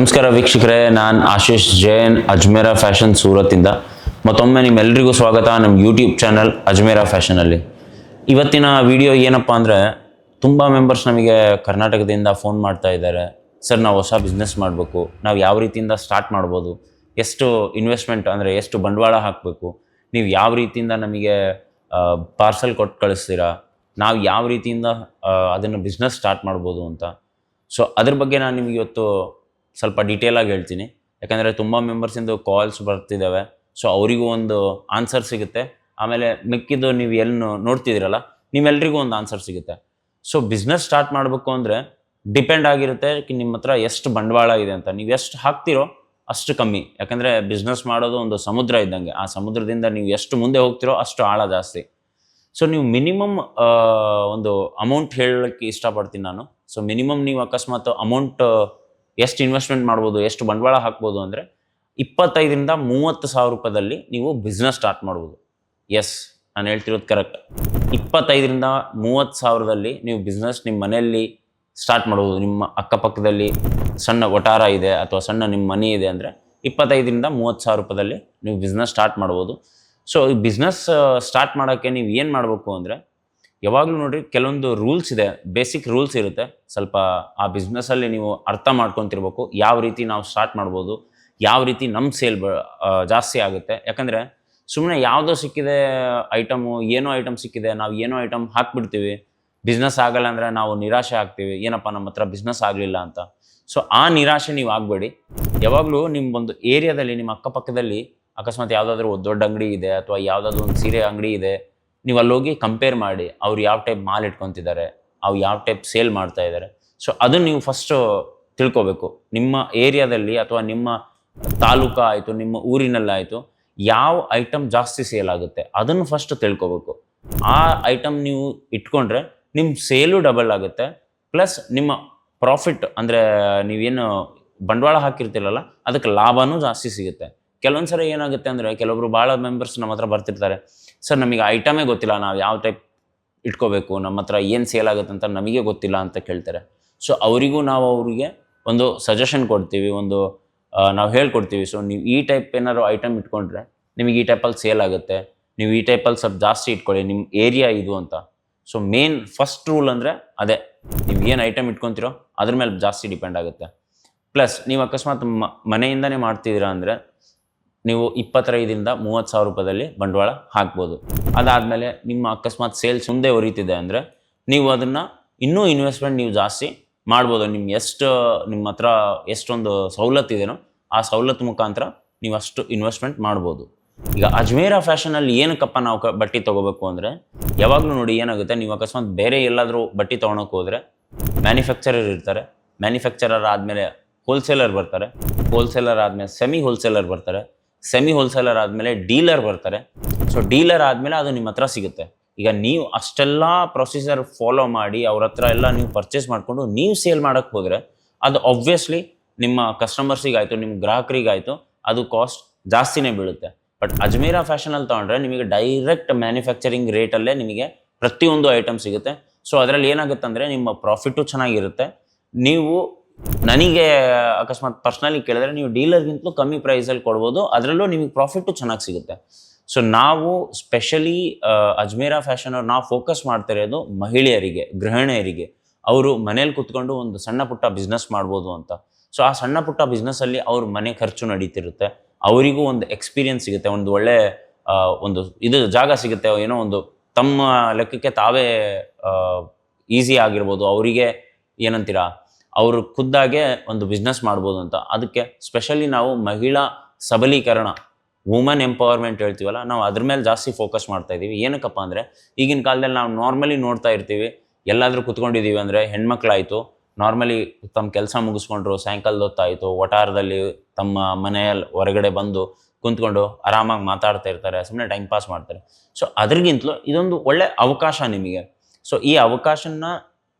ನಮಸ್ಕಾರ ವೀಕ್ಷಕರೇ, ನಾನು ಆಶೀಶ್ ಜೈನ್ ಅಜ್ಮೇರ ಫ್ಯಾಷನ್ ಸೂರತ್ತಿಂದ ಮತ್ತೊಮ್ಮೆ ನಿಮ್ಮೆಲ್ಲರಿಗೂ ಸ್ವಾಗತ ನಮ್ಮ ಯೂಟ್ಯೂಬ್ ಚಾನಲ್ ಅಜ್ಮೇರ ಫ್ಯಾಷನಲ್ಲಿ ಇವತ್ತಿನ ವಿಡಿಯೋ ಏನಪ್ಪ ಅಂದರೆ, ತುಂಬ ಮೆಂಬರ್ಸ್ ನಮಗೆ ಕರ್ನಾಟಕದಿಂದ ಫೋನ್ ಮಾಡ್ತಾ ಇದ್ದಾರೆ. ಸರ್ ನಾವು ಹೊಸ ಬಿಸ್ನೆಸ್ ಮಾಡಬೇಕು. ನಾವು ಯಾವ ರೀತಿಯಿಂದ ಸ್ಟಾರ್ಟ್ ಮಾಡ್ಬೋದು? ಎಷ್ಟು ಇನ್ವೆಸ್ಟ್ಮೆಂಟ್ ಅಂದರೆ ಎಷ್ಟು ಬಂಡವಾಳ ಹಾಕಬೇಕು? ನೀವು ಯಾವ ರೀತಿಯಿಂದ ನಮಗೆ ಪಾರ್ಸಲ್ ಕೊಟ್ಟು ಕಳಿಸ್ತೀರಾ? ನಾವು ಯಾವ ರೀತಿಯಿಂದ ಅದನ್ನು ಬಿಸ್ನೆಸ್ ಸ್ಟಾರ್ಟ್ ಮಾಡ್ಬೋದು ಅಂತ. ಸೊ ಅದ್ರ ಬಗ್ಗೆ ನಾನು ನಿಮಗೆ ಇವತ್ತು ಸ್ವಲ್ಪ ಡೀಟೇಲಾಗಿ ಹೇಳ್ತೀನಿ. ಯಾಕಂದರೆ ತುಂಬ ಮೆಂಬರ್ಸಿಂದು ಕಾಲ್ಸ್ ಬರ್ತಿದ್ದಾವೆ. ಸೊ ಅವರಿಗೂ ಒಂದು ಆನ್ಸರ್ ಸಿಗುತ್ತೆ. ಆಮೇಲೆ ಮಿಕ್ಕಿದ್ದು ನೀವು ಎಲ್ಲಿ ನೋಡ್ತಿದ್ದೀರಲ್ಲ ನೀವೆಲ್ರಿಗೂ ಒಂದು ಆನ್ಸರ್ ಸಿಗುತ್ತೆ. ಸೊ ಬಿಸ್ನೆಸ್ ಸ್ಟಾರ್ಟ್ ಮಾಡಬೇಕು ಅಂದರೆ ಡಿಪೆಂಡ್ ಆಗಿರುತ್ತೆ ನಿಮ್ಮ ಹತ್ರ ಎಷ್ಟು ಬಂಡವಾಳ ಇದೆ ಅಂತ. ನೀವು ಎಷ್ಟು ಹಾಕ್ತಿರೋ ಅಷ್ಟು ಕಮ್ಮಿ. ಯಾಕಂದರೆ ಬಿಸ್ನೆಸ್ ಮಾಡೋದು ಒಂದು ಸಮುದ್ರ ಇದ್ದಂಗೆ. ಆ ಸಮುದ್ರದಿಂದ ನೀವು ಎಷ್ಟು ಮುಂದೆ ಹೋಗ್ತಿರೋ ಅಷ್ಟು ಆಳ ಜಾಸ್ತಿ. ಸೊ ನೀವು ಮಿನಿಮಮ್ ಒಂದು ಅಮೌಂಟ್ ಹೇಳೋಕ್ಕೆ ಇಷ್ಟಪಡ್ತೀನಿ ನಾನು. ಸೊ ಮಿನಿಮಮ್ ನೀವು ಅಕಸ್ಮಾತ್ ಅಮೌಂಟ್ ಎಷ್ಟು ಇನ್ವೆಸ್ಟ್ಮೆಂಟ್ ಮಾಡ್ಬೋದು, ಎಷ್ಟು ಬಂಡವಾಳ ಹಾಕ್ಬೋದು ಅಂದರೆ ಇಪ್ಪತ್ತೈದರಿಂದ ಮೂವತ್ತು ಸಾವಿರ ರೂಪಾಯಿದಲ್ಲಿ ನೀವು ಬಿಸ್ನೆಸ್ ಸ್ಟಾರ್ಟ್ ಮಾಡ್ಬೋದು. ಎಸ್ ನಾನು ಹೇಳ್ತಿರೋದು ಕರೆಕ್ಟ್ ಇಪ್ಪತ್ತೈದರಿಂದ ಮೂವತ್ತು ಸಾವಿರದಲ್ಲಿ ನೀವು ಬಿಸ್ನೆಸ್ ನಿಮ್ಮ ಮನೆಯಲ್ಲಿ ಸ್ಟಾರ್ಟ್ ಮಾಡ್ಬೋದು. ನಿಮ್ಮ ಅಕ್ಕಪಕ್ಕದಲ್ಲಿ ಸಣ್ಣ ವಟಾರ ಇದೆ ಅಥವಾ ಸಣ್ಣ ನಿಮ್ಮ ಮನೆ ಇದೆ ಅಂದರೆ ಇಪ್ಪತ್ತೈದರಿಂದ ಮೂವತ್ತು ಸಾವಿರ ರೂಪಾಯಿದಲ್ಲಿ ನೀವು ಬಿಸ್ನೆಸ್ ಸ್ಟಾರ್ಟ್ ಮಾಡ್ಬೋದು. ಸೊ ಈ ಬಿಸ್ನೆಸ್ ಸ್ಟಾರ್ಟ್ ಮಾಡೋಕ್ಕೆ ನೀವು ಏನು ಮಾಡಬೇಕು ಅಂದರೆ ಯಾವಾಗಲೂ ನೋಡಿರಿ ಕೆಲವೊಂದು ರೂಲ್ಸ್ ಇದೆ ಬೇಸಿಕ್ ರೂಲ್ಸ್ ಇರುತ್ತೆ. ಸ್ವಲ್ಪ ಆ ಬಿಸ್ನೆಸ್ಸಲ್ಲಿ ನೀವು ಅರ್ಥ ಮಾಡ್ಕೊತಿರ್ಬೇಕು, ಯಾವ ರೀತಿ ನಾವು ಸ್ಟಾರ್ಟ್ ಮಾಡ್ಬೋದು, ಯಾವ ರೀತಿ ನಮ್ಮ ಸೇಲ್ ಬ ಜಾಸ್ತಿ ಆಗುತ್ತೆ. ಯಾಕಂದರೆ ಸುಮ್ಮನೆ ಯಾವುದೋ ಸಿಕ್ಕಿದೆ ಐಟಮು ಏನೋ ಐಟಮ್ ಸಿಕ್ಕಿದೆ, ನಾವು ಏನೋ ಐಟಮ್ ಹಾಕ್ಬಿಡ್ತೀವಿ ಬಿಸ್ನೆಸ್ ಆಗಲ್ಲ ಅಂದರೆ ನಾವು ನಿರಾಶೆ ಆಗ್ತೀವಿ, ಏನಪ್ಪ ನಮ್ಮ ಹತ್ರ ಬಿಸ್ನೆಸ್ ಆಗಲಿಲ್ಲ ಅಂತ. ಸೊ ಆ ನಿರಾಶೆ ನೀವು ಆಗಬೇಡಿ. ಯಾವಾಗಲೂ ನಿಮ್ಮ ಒಂದು ಏರಿಯಾದಲ್ಲಿ ನಿಮ್ಮ ಅಕ್ಕಪಕ್ಕದಲ್ಲಿ ಅಕಸ್ಮಾತ್ ಯಾವುದಾದ್ರೂ ದೊಡ್ಡ ಅಂಗಡಿ ಇದೆ, ಅಥವಾ ಯಾವುದಾದ್ರೂ ಒಂದು ಸೀರೆ ಅಂಗಡಿ ಇದೆ ನೀವು ಅಲ್ಲಿ ಹೋಗಿ ಕಂಪೇರ್ ಮಾಡಿ ಅವ್ರು ಯಾವ ಟೈಪ್ ಮಾಲ್ ಇಟ್ಕೊತಿದ್ದಾರೆ ಅವ್ರು ಯಾವ ಟೈಪ್ ಸೇಲ್ ಮಾಡ್ತಾ ಇದ್ದಾರೆ ಸೊ ಅದನ್ನು ನೀವು ಫಸ್ಟು ತಿಳ್ಕೊಬೇಕು. ನಿಮ್ಮ ಏರಿಯಾದಲ್ಲಿ ಅಥವಾ ನಿಮ್ಮ ತಾಲೂಕು ಆಯಿತು, ನಿಮ್ಮ ಊರಿನಲ್ಲಾಯಿತು ಯಾವ ಐಟಮ್ ಜಾಸ್ತಿ ಸೇಲ್ ಆಗುತ್ತೆ, ಅದನ್ನು ಫಸ್ಟ್ ತಿಳ್ಕೊಬೇಕು. ಆ ಐಟಮ್ ನೀವು ಇಟ್ಕೊಂಡ್ರೆ ನಿಮ್ಮ ಸೇಲು ಡಬಲ್ ಆಗುತ್ತೆ ಪ್ಲಸ್ ನಿಮ್ಮ ಪ್ರಾಫಿಟ್ ಅಂದರೆ ನೀವೇನು ಬಂಡವಾಳ ಹಾಕಿರ್ತೀರಲ್ಲ, ಅದಕ್ಕೆ ಲಾಭನೂ ಜಾಸ್ತಿ ಸಿಗುತ್ತೆ. ಕೆಲವೊಂದು ಸರಿ ಏನಾಗುತ್ತೆ ಅಂದರೆ ಕೆಲವೊಬ್ರು ಭಾಳ ಮೆಂಬರ್ಸ್ ನಮ್ಮ ಹತ್ರ ಬರ್ತಿರ್ತಾರೆ. ಸರ್, ನಮಗೆ ಐಟಮೇ ಗೊತ್ತಿಲ್ಲ. ನಾವು ಯಾವ ಟೈಪ್ ಇಟ್ಕೋಬೇಕು? ನಮ್ಮ ಹತ್ರ ಏನು ಸೇಲ್ ಆಗುತ್ತೆ ಅಂತ ನಮಗೆ ಗೊತ್ತಿಲ್ಲ ಅಂತ ಕೇಳ್ತಾರೆ. ಸೊ ಅವರಿಗೂ ನಾವು ಅವರಿಗೆ ಒಂದು ಸಜೆಷನ್ ಕೊಡ್ತೀವಿ, ಒಂದು ನಾವು ಹೇಳ್ಕೊಡ್ತೀವಿ. ಸೊ ನೀವು ಈ ಟೈಪ್ ಏನಾದ್ರು ಐಟಮ್ ಇಟ್ಕೊಂಡ್ರೆ ನಿಮಗೆ ಈ ಟೈಪಲ್ಲಿ ಸೇಲ್ ಆಗುತ್ತೆ. ನೀವು ಈ ಟೈಪಲ್ಲಿ ಸ್ವಲ್ಪ ಜಾಸ್ತಿ ಇಟ್ಕೊಳ್ಳಿ. ನಿಮ್ಮ ಏರಿಯಾ ಇದು ಅಂತ. ಸೊ ಮೇನ್ ಫಸ್ಟ್ ರೂಲ್ ಅಂದರೆ ಅದೇ. ನೀವು ಏನು ಐಟಮ್ ಇಟ್ಕೊತೀರೋ ಅದ್ರ ಮೇಲೆ ಜಾಸ್ತಿ ಡಿಪೆಂಡ್ ಆಗುತ್ತೆ. ಪ್ಲಸ್ ನೀವು ಅಕಸ್ಮಾತ್ ಮನೆಯಿಂದನೇ ಮಾಡ್ತಿದ್ದೀರಾ ಅಂದರೆ ನೀವು ಇಪ್ಪತ್ತೈದರಿಂದ ಮೂವತ್ತು ಸಾವಿರ ರೂಪಾಯಿದಲ್ಲಿ ಬಂಡವಾಳ ಹಾಕ್ಬೋದು. ಅದಾದಮೇಲೆ ನಿಮ್ಮ ಅಕಸ್ಮಾತ್ ಸೇಲ್ಸ್ ಮುಂದೆ ಹೊರೀತಿದೆ ಅಂದರೆ ನೀವು ಅದನ್ನು ಇನ್ನೂ ಇನ್ವೆಸ್ಟ್ಮೆಂಟ್ ನೀವು ಜಾಸ್ತಿ ಮಾಡ್ಬೋದು. ನಿಮ್ಮ ಎಷ್ಟು, ನಿಮ್ಮ ಹತ್ರ ಎಷ್ಟೊಂದು ಸವಲತ್ತು ಇದೆಯೋ ಆ ಸವಲತ್ತು ಮುಖಾಂತರ ನೀವು ಅಷ್ಟು ಇನ್ವೆಸ್ಟ್ಮೆಂಟ್ ಮಾಡ್ಬೋದು. ಈಗ ಅಜ್ಮೇರ ಫ್ಯಾಷನಲ್ಲಿ ಏನಕ್ಕಪ್ಪ ನಾವು ಕ ಬಟ್ಟೆ ತೊಗೋಬೇಕು ಅಂದರೆ ಯಾವಾಗಲೂ ನೋಡಿ ಏನಾಗುತ್ತೆ, ನೀವು ಅಕಸ್ಮಾತ್ ಬೇರೆ ಎಲ್ಲಾದರೂ ಬಟ್ಟೆ ತೊಗೊಳಕ್ಕೆ ಹೋದರೆ ಮ್ಯಾನುಫ್ಯಾಕ್ಚರರ್ ಇರ್ತಾರೆ. ಮ್ಯಾನುಫ್ಯಾಕ್ಚರರ್ ಆದಮೇಲೆ ಹೋಲ್ಸೇಲರ್ ಬರ್ತಾರೆ. ಹೋಲ್ಸೇಲರ್ ಆದಮೇಲೆ ಸೆಮಿ ಹೋಲ್ಸೇಲರ್ ಬರ್ತಾರೆ. ಸೆಮಿ ಹೋಲ್ಸೇಲರ್ ಆದಮೇಲೆ ಡೀಲರ್ ಬರ್ತಾರೆ. ಸೊ ಡೀಲರ್ ಆದಮೇಲೆ ಅದು ನಿಮ್ಮ ಹತ್ರ ಸಿಗುತ್ತೆ. ಈಗ ನೀವು ಅಷ್ಟೆಲ್ಲ ಪ್ರೊಸೀಜರ್ ಫಾಲೋ ಮಾಡಿ ಅವ್ರ ಹತ್ರ ಎಲ್ಲ ನೀವು ಪರ್ಚೇಸ್ ಮಾಡಿಕೊಂಡು ನೀವು ಸೇಲ್ ಮಾಡೋಕ್ಕೆ ಹೋದರೆ ಅದು ಆಬ್ವಿಯಸ್ಲಿ ನಿಮ್ಮ ಕಸ್ಟಮರ್ಸಿಗಾಯಿತು ನಿಮ್ಮ ಗ್ರಾಹಕರಿಗಾಯಿತು, ಅದು ಕಾಸ್ಟ್ ಜಾಸ್ತಿನೇ ಬೀಳುತ್ತೆ. ಬಟ್ ಅಜ್ಮೀರ ಫ್ಯಾಷನಲ್ಲಿ ತೊಗೊಂಡ್ರೆ ನಿಮಗೆ ಡೈರೆಕ್ಟ್ ಮ್ಯಾನುಫ್ಯಾಕ್ಚರಿಂಗ್ ರೇಟಲ್ಲೇ ನಿಮಗೆ ಪ್ರತಿಯೊಂದು ಐಟಮ್ ಸಿಗುತ್ತೆ. ಸೊ ಅದರಲ್ಲಿ ಏನಾಗುತ್ತೆ ಅಂದರೆ ನಿಮ್ಮ ಪ್ರಾಫಿಟ್ಟು ಚೆನ್ನಾಗಿರುತ್ತೆ. ನೀವು ನನಗೆ, ಅಕಸ್ಮಾತ್ ಪರ್ಸ್ನಲಿ ಕೇಳಿದ್ರೆ ನೀವು ಡೀಲರ್ಗಿಂತಲೂ ಕಮ್ಮಿ ಪ್ರೈಸಲ್ಲಿ ಕೊಡ್ಬೋದು. ಅದರಲ್ಲೂ ನಿಮಗೆ ಪ್ರಾಫಿಟ್ಟು ಚೆನ್ನಾಗಿ ಸಿಗುತ್ತೆ. ಸೊ ನಾವು ಸ್ಪೆಷಲಿ ಅಜ್ಮೇರ ಫ್ಯಾಷನ್ ಅವ್ರು ನಾವು ಫೋಕಸ್ ಮಾಡ್ತಿರೋದು ಮಹಿಳೆಯರಿಗೆ, ಗೃಹಿಣಿಯರಿಗೆ. ಅವರು ಮನೇಲಿ ಕುತ್ಕೊಂಡು ಒಂದು ಸಣ್ಣ ಪುಟ್ಟ ಬಿಸ್ನೆಸ್ ಮಾಡ್ಬೋದು ಅಂತ. ಸೊ ಆ ಸಣ್ಣ ಪುಟ್ಟ ಬಿಸ್ನೆಸ್ಸಲ್ಲಿ ಅವ್ರ ಮನೆ ಖರ್ಚು ನಡೀತಿರುತ್ತೆ. ಅವರಿಗೂ ಒಂದು ಎಕ್ಸ್ಪೀರಿಯನ್ಸ್ ಸಿಗುತ್ತೆ. ಒಂದು ಒಳ್ಳೆ ಒಂದು ಇದು ಜಾಗ ಸಿಗುತ್ತೆ. ಏನೋ ಒಂದು ತಮ್ಮ ಲೆಕ್ಕಕ್ಕೆ ತಾವೇ ಈಸಿ ಆಗಿರ್ಬೋದು. ಅವರಿಗೆ ಏನಂತೀರಾ? ಅವರು ಖುದ್ದಾಗೆ ಒಂದು ಬಿಸ್ನೆಸ್ ಮಾಡ್ಬೋದು ಅಂತ. ಅದಕ್ಕೆ ಸ್ಪೆಷಲಿ ನಾವು ಮಹಿಳಾ ಸಬಲೀಕರಣ ವುಮೆನ್ ಎಂಪವರ್ಮೆಂಟ್ ಹೇಳ್ತೀವಲ್ಲ, ನಾವು ಅದ್ರ ಮೇಲೆ ಜಾಸ್ತಿ ಫೋಕಸ್ ಮಾಡ್ತಾ ಇದ್ದೀವಿ. ಏನಕ್ಕಪ್ಪ ಅಂದರೆ, ಈಗಿನ ಕಾಲದಲ್ಲಿ ನಾವು ನಾರ್ಮಲಿ ನೋಡ್ತಾ ಇರ್ತೀವಿ, ಎಲ್ಲಾದರೂ ಕುತ್ಕೊಂಡಿದ್ದೀವಿ ಅಂದರೆ ಹೆಣ್ಮಕ್ಳಾಯಿತು ನಾರ್ಮಲಿ ತಮ್ಮ ಕೆಲಸ ಮುಗಿಸ್ಕೊಂಡ್ರು ಸಾಯಂಕಾಲದ ಹೊತ್ತಾಯಿತು, ಒಟಾರದಲ್ಲಿ ತಮ್ಮ ಮನೆಯಲ್ಲಿ ಹೊರಗಡೆ ಬಂದು ಕುಂತ್ಕೊಂಡು ಆರಾಮಾಗಿ ಮಾತಾಡ್ತಾ ಇರ್ತಾರೆ ಸುಮ್ಮನೆ ಟೈಮ್ ಪಾಸ್ ಮಾಡ್ತಾರೆ. ಸೊ ಅದ್ರಿಗಿಂತಲೂ ಇದೊಂದು ಒಳ್ಳೆ ಅವಕಾಶ ನಿಮಗೆ. ಸೊ ಈ ಅವಕಾಶನ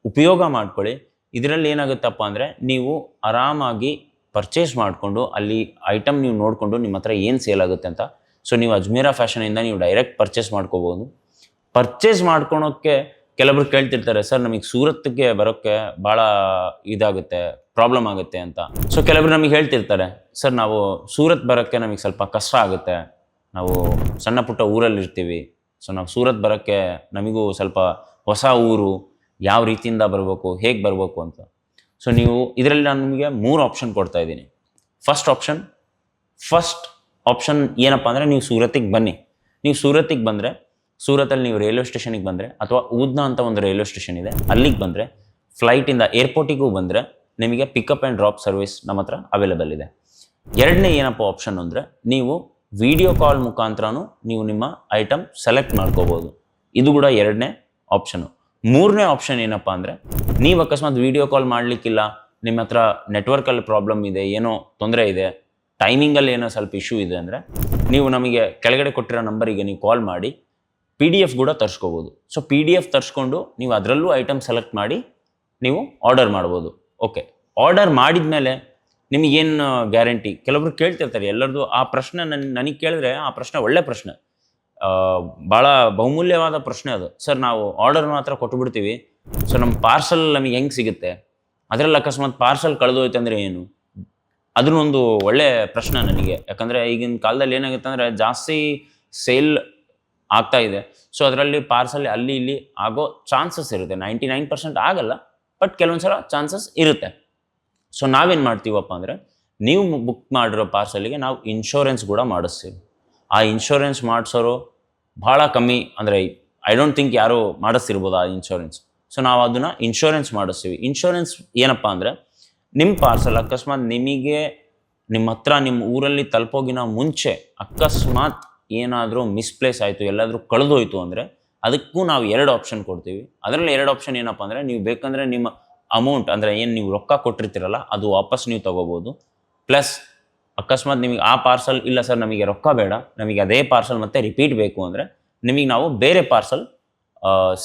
ಉಪಯೋಗ ಮಾಡ್ಕೊಳ್ಳಿ. ಇದರಲ್ಲಿ ಏನಾಗುತ್ತಪ್ಪ ಅಂದರೆ ನೀವು ಆರಾಮಾಗಿ ಪರ್ಚೇಸ್ ಮಾಡಿಕೊಂಡು ಅಲ್ಲಿ ಐಟಮ್ ನೀವು ನೋಡಿಕೊಂಡು ನಿಮ್ಮ ಹತ್ರ ಏನು ಸೇಲ್ ಆಗುತ್ತೆ ಅಂತ. ಸೊ ನೀವು ಅಜ್ಮೀರಾ ಫ್ಯಾಷನಿಂದ ನೀವು ಡೈರೆಕ್ಟ್ ಪರ್ಚೇಸ್ ಮಾಡ್ಕೋಬೋದು ಪರ್ಚೇಸ್ ಮಾಡ್ಕೊಳೋಕ್ಕೆ ಕೆಲವರು ಕೇಳ್ತಿರ್ತಾರೆ, ಸರ್, ನಮಗೆ ಸೂರತ್ಗೆ ಬರೋಕ್ಕೆ ಭಾಳ ಇದಾಗುತ್ತೆ ಪ್ರಾಬ್ಲಮ್ ಆಗುತ್ತೆ ಅಂತ. ಸೊ ಕೆಲವರು ನಮಗೆ ಹೇಳ್ತಿರ್ತಾರೆ, ಸರ್, ನಾವು ಸೂರತ್ ಬರೋಕ್ಕೆ ನಮಗೆ ಸ್ವಲ್ಪ ಕಷ್ಟ ಆಗುತ್ತೆ. ನಾವು ಸಣ್ಣ ಪುಟ್ಟ ಊರಲ್ಲಿ ಇರ್ತೀವಿ ಸೊ ನಾವು ಸೂರತ್ ಬರೋಕ್ಕೆ ನಮಗೂ ಸ್ವಲ್ಪ ಹೊಸ ಊರು ಯಾವ ರೀತಿಯಿಂದ ಬರಬೇಕು, ಹೇಗೆ ಬರಬೇಕು ಅಂತ. ಸೊ ನೀವು ಇದರಲ್ಲಿ ನಾನು ನಿಮಗೆ ಮೂರು ಆಪ್ಷನ್ ಕೊಡ್ತಾ ಇದ್ದೀನಿ. ಫಸ್ಟ್ ಆಪ್ಷನ್ ಫಸ್ಟ್ ಆಪ್ಷನ್ ಏನಪ್ಪ ಅಂದರೆ ನೀವು ಸೂರತ್ತಿಗೆ ಬನ್ನಿ. ನೀವು ಸೂರತ್ತಿಗೆ ಬಂದರೆ ಸೂರತಲ್ಲಿ ನೀವು ರೈಲ್ವೆ ಸ್ಟೇಷನಿಗೆ ಬಂದರೆ, ಅಥವಾ ಊದ್ನಾ ಅಂತ ಒಂದು ರೈಲ್ವೆ ಸ್ಟೇಷನ್ ಇದೆ, ಅಲ್ಲಿಗೆ ಬಂದರೆ ಫ್ಲೈಟಿಂದ ಏರ್ಪೋರ್ಟಿಗೂ ಬಂದರೆ ನಿಮಗೆ ಪಿಕಪ್ ಆ್ಯಂಡ್ ಡ್ರಾಪ್ ಸರ್ವಿಸ್ ನಮ್ಮ ಹತ್ರ ಅವೈಲೇಬಲ್ ಇದೆ. ಎರಡನೇ ಏನಪ್ಪ ಆಪ್ಷನ್ ಅಂದರೆ, ನೀವು ವಿಡಿಯೋ ಕಾಲ್ ಮುಖಾಂತರನೂ ನೀವು ನಿಮ್ಮ ಐಟಮ್ ಸೆಲೆಕ್ಟ್ ಮಾಡ್ಕೋಬೋದು. ಇದು ಕೂಡ ಎರಡನೇ ಆಪ್ಷನು ಮೂರನೇ ಆಪ್ಷನ್ ಏನಪ್ಪ ಅಂದರೆ, ನೀವು ಅಕಸ್ಮಾತ್ ವಿಡಿಯೋ ಕಾಲ್ ಮಾಡಲಿಕ್ಕಿಲ್ಲ ನಿಮ್ಮ ಹತ್ರ ನೆಟ್ವರ್ಕಲ್ಲಿ ಪ್ರಾಬ್ಲಮ್ ಇದೆ, ಏನೋ ತೊಂದರೆ ಇದೆ ಟೈಮಿಂಗಲ್ಲಿ ಏನೋ ಸ್ವಲ್ಪ ಇಶ್ಯೂ ಇದೆ ಅಂದರೆ, ನೀವು ನಮಗೆ ಕೆಳಗಡೆ ಕೊಟ್ಟಿರೋ ನಂಬರಿಗೆ ನೀವು ಕಾಲ್ ಮಾಡಿ ಪಿ ಡಿ ಎಫ್ ಕೂಡ ತರಿಸ್ಕೋಬೋದು. ಸೊ ಪಿ ಡಿ ಎಫ್ ತರಿಸ್ಕೊಂಡು ನೀವು ಅದರಲ್ಲೂ ಐಟಮ್ ಸೆಲೆಕ್ಟ್ ಮಾಡಿ, ನೀವು ಆರ್ಡರ್ ಮಾಡ್ಬೋದು. ಓಕೆ ಆರ್ಡರ್ ಮಾಡಿದ ಮೇಲೆ ನಿಮಗೇನು ಗ್ಯಾರಂಟಿ ಕೆಲವರು ಕೇಳ್ತಿರ್ತಾರೆ ಎಲ್ಲರದು ಆ ಪ್ರಶ್ನೆ ನನ್ನ ನನಗೆ ಕೇಳಿದ್ರೆ ಆ ಪ್ರಶ್ನೆ ಒಳ್ಳೆ ಪ್ರಶ್ನೆ. ಭಾಳ ಬಹುಮೂಲ್ಯವಾದ ಪ್ರಶ್ನೆ ಅದು. ಸರ್, ನಾವು ಆರ್ಡರ್ ಮಾತ್ರ ಕೊಟ್ಬಿಡ್ತೀವಿ. ಸೊ ನಮ್ಮ ಪಾರ್ಸಲ್ ನಮಗೆ ಹೆಂಗೆ ಸಿಗುತ್ತೆ? ಅದರಲ್ಲಿ ಅಕಸ್ಮಾತ್ ಪಾರ್ಸಲ್ ಕಳೆದೋಯ್ತು ಅಂದರೆ ಏನು? ಅದನ್ನೊಂದು ಒಳ್ಳೆ ಪ್ರಶ್ನೆ ನನಗೆ. ಯಾಕಂದರೆ ಈಗಿನ ಕಾಲದಲ್ಲಿ ಏನಾಗುತ್ತೆ ಅಂದರೆ ಜಾಸ್ತಿ ಸೇಲ್ ಆಗ್ತಾ ಇದೆ. ಸೊ ಅದರಲ್ಲಿ ಪಾರ್ಸಲ್ ಅಲ್ಲಿ ಇಲ್ಲಿ ಆಗೋ ಚಾನ್ಸಸ್ ಇರುತ್ತೆ. ನೈಂಟಿ ನೈನ್ ಪರ್ಸೆಂಟ್ ಆಗಲ್ಲ ಬಟ್ ಕೆಲವೊಂದು ಸಲ ಚಾನ್ಸಸ್ ಇರುತ್ತೆ. ಸೊ ನಾವೇನು ಮಾಡ್ತೀವಪ್ಪ ಅಂದರೆ, ನೀವು ಬುಕ್ ಮಾಡಿರೋ ಪಾರ್ಸಲಿಗೆ ನಾವು ಇನ್ಶೂರೆನ್ಸ್ ಕೂಡ ಮಾಡಿಸ್ತೀವಿ. ಆ ಇನ್ಶೂರೆನ್ಸ್ ಮಾಡಿಸೋರು ಭಾಳ ಕಮ್ಮಿ ಅಂದರೆ ಐ ಡೋಂಟ್ ಥಿಂಕ್ ಯಾರು ಮಾಡಿಸ್ತಿರ್ಬೋದು ಆ ಇನ್ಶೂರೆನ್ಸ್ ಸೊ ನಾವು ಅದನ್ನು ಇನ್ಶೂರೆನ್ಸ್ ಮಾಡಿಸ್ತೀವಿ. ಇನ್ಶೂರೆನ್ಸ್ ಏನಪ್ಪ ಅಂದರೆ ನಿಮ್ಮ ಪಾರ್ಸಲ್ ಅಕಸ್ಮಾತ್ ನಿಮಗೆ ನಿಮ್ಮ ಹತ್ರ ನಿಮ್ಮ ಊರಲ್ಲಿ ತಲುಪೋಗಿನ ಮುಂಚೆ ಅಕಸ್ಮಾತ್ ಏನಾದರೂ ಮಿಸ್ಪ್ಲೇಸ್ ಆಯಿತು, ಎಲ್ಲಾದರೂ ಕಳೆದೋಯ್ತು ಅಂದರೆ ಅದಕ್ಕೂ ನಾವು ಎರಡು ಆಪ್ಷನ್ ಕೊಡ್ತೀವಿ. ಅದರಲ್ಲಿ ಎರಡು ಆಪ್ಷನ್ ಏನಪ್ಪ ಅಂದರೆ ನೀವು ಬೇಕಂದರೆ ನಿಮ್ಮ ಅಮೌಂಟ್ ಅಂದರೆ ಏನು ನೀವು ರೊಕ್ಕ ಕೊಟ್ಟಿರ್ತೀರಲ್ಲ, ಅದು ವಾಪಸ್ ನೀವು ತೊಗೋಬೋದು. ಪ್ಲಸ್ ಅಕಸ್ಮಾತ್ ನಿಮಗೆ ಆ ಪಾರ್ಸಲ್ ಇಲ್ಲ ಸರ್ ನಮಗೆ ರೊಕ್ಕ ಬೇಡ, ನಮಗೆ ಅದೇ ಪಾರ್ಸಲ್ ಮತ್ತೆ ರಿಪೀಟ್ ಬೇಕು ಅಂದರೆ ನಿಮಗೆ ನಾವು ಬೇರೆ ಪಾರ್ಸಲ್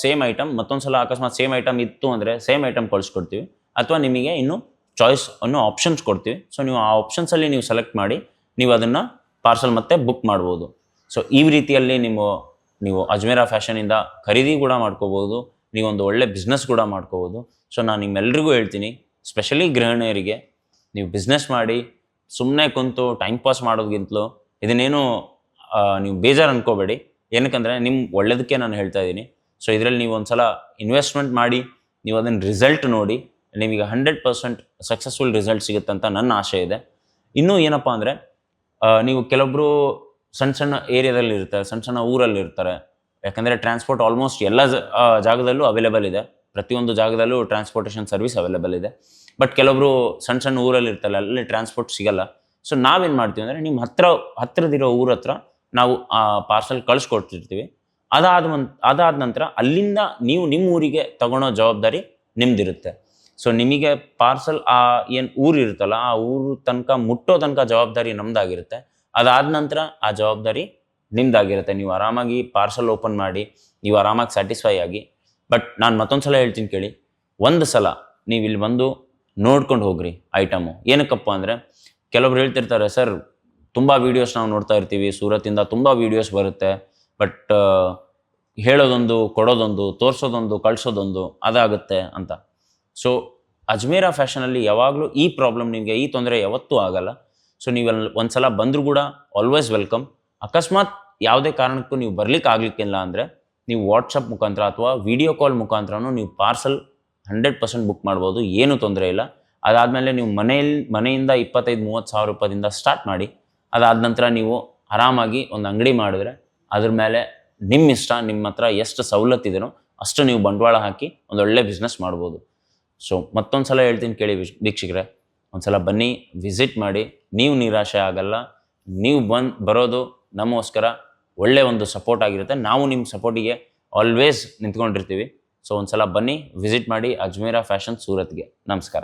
ಸೇಮ್ ಐಟಮ್ ಮತ್ತೊಂದು ಸಲ ಅಕಸ್ಮಾತ್ ಸೇಮ್ ಐಟಮ್ ಇತ್ತು ಅಂದರೆ ಸೇಮ್ ಐಟಮ್ ಕಳಿಸ್ಕೊಡ್ತೀವಿ. ಅಥವಾ ನಿಮಗೆ ಇನ್ನು ಚಾಯ್ಸ್ ಅನ್ನೋ ಆಪ್ಷನ್ಸ್ ಕೊಡ್ತೀವಿ. ಸೊ ನೀವು ಆ ಆಪ್ಷನ್ಸಲ್ಲಿ ನೀವು ಸೆಲೆಕ್ಟ್ ಮಾಡಿ ನೀವು ಅದನ್ನು ಪಾರ್ಸಲ್ ಮತ್ತೆ ಬುಕ್ ಮಾಡ್ಬೋದು. ಸೊ ಈ ರೀತಿಯಲ್ಲಿ ನಿಮ್ಮ, ನೀವು ಅಜ್ಮೇರಾ ಫ್ಯಾಷನಿಂದ ಖರೀದಿ ಕೂಡ ಮಾಡ್ಕೋಬೋದು. ನೀವೊಂದು ಒಳ್ಳೆ ಬಿಸ್ನೆಸ್ ಕೂಡ ಮಾಡ್ಕೋಬೋದು. ಸೊ ನಾನು ನಿಮ್ಮೆಲ್ರಿಗೂ ಹೇಳ್ತೀನಿ ಸ್ಪೆಷಲಿ ಗೃಹಿಣಿಯರಿಗೆ, ನೀವು ಬಿಸ್ನೆಸ್ ಮಾಡಿ ಸುಮ್ಮನೆ ಕುಂತು ಟೈಮ್ ಪಾಸ್ ಮಾಡೋದ್ಗಿಂತಲೂ ಇದನ್ನೇನು ನೀವು ಬೇಜಾರು ಅನ್ಕೋಬೇಡಿ. ಏನಕ್ಕಂದರೆ ನಿಮ್ಮ ಒಳ್ಳೇದಕ್ಕೆ ನಾನು ಹೇಳ್ತಾ ಇದ್ದೀನಿ. ಸೊ ಇದರಲ್ಲಿ ನೀವು ಒಂದು ಸಲ ಇನ್ವೆಸ್ಟ್ಮೆಂಟ್ ಮಾಡಿ, ನೀವು ಅದನ್ನು ರಿಸಲ್ಟ್ ನೋಡಿ, ನಿಮಗೆ ಹಂಡ್ರೆಡ್ ಪರ್ಸೆಂಟ್ ಸಕ್ಸಸ್ಫುಲ್ ರಿಸಲ್ಟ್ ಸಿಗುತ್ತಂತ ನನ್ನ ಆಶೆ ಇದೆ. ಇನ್ನೂ ಏನಪ್ಪ ಅಂದರೆ ನೀವು ಕೆಲವೊಬ್ಬರು ಸಣ್ಣ ಸಣ್ಣ ಏರಿಯಾದಲ್ಲಿ ಇರ್ತಾರೆ ಸಣ್ಣ ಸಣ್ಣ ಊರಲ್ಲಿ ಇರ್ತಾರೆ ಯಾಕಂದರೆ ಟ್ರಾನ್ಸ್ಪೋರ್ಟ್ ಆಲ್ಮೋಸ್ಟ್ ಎಲ್ಲ ಜಾಗದಲ್ಲೂ ಅವೈಲೇಬಲ್ ಇದೆ. ಪ್ರತಿಯೊಂದು ಜಾಗದಲ್ಲೂ ಟ್ರಾನ್ಸ್ಪೋರ್ಟೇಷನ್ ಸರ್ವಿಸ್ ಅವೈಲೇಬಲ್ ಇದೆ. ಬಟ್ ಕೆಲವೊಬ್ರು ಸಣ್ಣ ಸಣ್ಣ ಊರಲ್ಲಿ ಇರ್ತಲ್ಲ ಅಲ್ಲಿ ಟ್ರಾನ್ಸ್ಪೋರ್ಟ್ ಸಿಗಲ್ಲ. ಸೊ ನಾವೇನು ಮಾಡ್ತೀವಿ ಅಂದರೆ ನಿಮ್ಮ ಹತ್ರ, ಹತ್ರದಿರೋ ಊರ ಹತ್ರ ನಾವು ಆ ಪಾರ್ಸಲ್ ಕಳಿಸ್ಕೊಡ್ತಿರ್ತೀವಿ. ಅದಾದ ಮನ್, ಅದಾದ ನಂತರ ಅಲ್ಲಿಂದ ನೀವು ನಿಮ್ಮ ಊರಿಗೆ ತಗೊಳೋ ಜವಾಬ್ದಾರಿ ನಿಮ್ದಿರುತ್ತೆ. ಸೊ ನಿಮಗೆ ಪಾರ್ಸಲ್ ಆ ಏನು ಊರು ಇರುತ್ತಲ್ಲ, ಆ ಊರು ತನಕ ಮುಟ್ಟೋ ತನಕ ಜವಾಬ್ದಾರಿ ನಮ್ದಾಗಿರುತ್ತೆ. ಅದಾದ ನಂತರ ಆ ಜವಾಬ್ದಾರಿ ನಿಮ್ದಾಗಿರುತ್ತೆ. ನೀವು ಆರಾಮಾಗಿ ಪಾರ್ಸಲ್ ಓಪನ್ ಮಾಡಿ, ನೀವು ಆರಾಮಾಗಿ ಸ್ಯಾಟಿಸ್ಫೈ ಆಗಿ. ಬಟ್ ನಾನು ಮತ್ತೊಂದು ಸಲ ಹೇಳ್ತೀನಿ ಕೇಳಿ. ಒಂದು ಸಲ ನೀವು ಇಲ್ಲಿ ಬಂದು ನೋಡ್ಕೊಂಡು ಹೋಗ್ರಿ ಐಟಮು ಏನಕ್ಕಪ್ಪ ಅಂದರೆ, ಕೆಲವ್ರು ಹೇಳ್ತಿರ್ತಾರೆ, ಸರ್, ತುಂಬ ವೀಡಿಯೋಸ್ ನಾವು ನೋಡ್ತಾ ಇರ್ತೀವಿ, ಸೂರತ್ತಿಂದ ತುಂಬ ವೀಡಿಯೋಸ್ ಬರುತ್ತೆ ಬಟ್ ಹೇಳೋದೊಂದು, ಕೊಡೋದೊಂದು, ತೋರಿಸೋದೊಂದು, ಕಳಿಸೋದೊಂದು ಅದಾಗುತ್ತೆ ಅಂತ. ಸೊ ಅಜ್ಮೇರ ಫ್ಯಾಷನಲ್ಲಿ ಯಾವಾಗಲೂ ಈ ಪ್ರಾಬ್ಲಮ್ ನಿಮಗೆ, ಈ ತೊಂದರೆ ಯಾವತ್ತೂ ಆಗಲ್ಲ. ಸೊ ನೀವು ಒಂದು ಸಲ ಬಂದರೂ ಕೂಡ ಆಲ್ವೇಸ್ ವೆಲ್ಕಮ್ ಅಕಸ್ಮಾತ್ ಯಾವುದೇ ಕಾರಣಕ್ಕೂ ನೀವು ಬರ್ಲಿಕ್ಕೆ ಆಗ್ಲಿಕ್ಕಿಲ್ಲ ಅಂದರೆ, ನೀವು ವಾಟ್ಸಪ್ ಮುಖಾಂತರ ಅಥವಾ ವಿಡಿಯೋ ಕಾಲ್ ಮುಖಾಂತರನೂ ನೀವು ಪಾರ್ಸಲ್ ಹಂಡ್ರೆಡ್ ಪರ್ಸೆಂಟ್ ಬುಕ್ ಮಾಡ್ಬೋದು, ಏನೂ ತೊಂದರೆ ಇಲ್ಲ. ಅದಾದಮೇಲೆ ನೀವು ಮನೆಯಲ್ಲಿ ಮನೆಯಿಂದ ಇಪ್ಪತ್ತೈದು, ಮೂವತ್ತು ಸಾವಿರ ರೂಪಾಯಿಂದ ಸ್ಟಾರ್ಟ್ ಮಾಡಿ, ಅದಾದ ನಂತರ ನೀವು ಆರಾಮಾಗಿ ಒಂದು ಅಂಗಡಿ ಮಾಡಿದ್ರೆ ಅದ್ರ ಮೇಲೆ ನಿಮ್ಮ ಇಷ್ಟ, ನಿಮ್ಮ ಹತ್ರ ಎಷ್ಟು ಸವಲತ್ತಿದೆನೋ ಅಷ್ಟು ನೀವು ಬಂಡವಾಳ ಹಾಕಿ ಒಂದು ಒಳ್ಳೆ ಬಿಸ್ನೆಸ್ ಮಾಡ್ಬೋದು. ಸೊ ಮತ್ತೊಂದು ಸಲ ಹೇಳ್ತೀನಿ ಕೇಳಿ ವೀಕ್ಷ- ಒಂದು ಸಲ ಬನ್ನಿ, ವಿಸಿಟ್ ಮಾಡಿ, ನೀವು ನಿರಾಶೆ ಆಗಲ್ಲ, ನೀವು ಬಂದು, ಬರೋದು ನಮಗೋಸ್ಕರ ಒಳ್ಳೆ ಒಂದು ಸಪೋರ್ಟ್ ಆಗಿರುತ್ತೆ. ನಾವು ನಿಮ್ಮ ಸಪೋರ್ಟಿಗೆ ಆಲ್ವೇಸ್ ನಿಂತ್ಕೊಂಡಿರ್ತೀವಿ. ಸೊ ಒಂದ್ಸಲ ಬನ್ನಿ ವಿಸಿಟ್ ಮಾಡಿ ಅಜ್ಮೇರಾ ಫ್ಯಾಷನ್ ಸೂರತ್ಗೆ. ನಮಸ್ಕಾರ.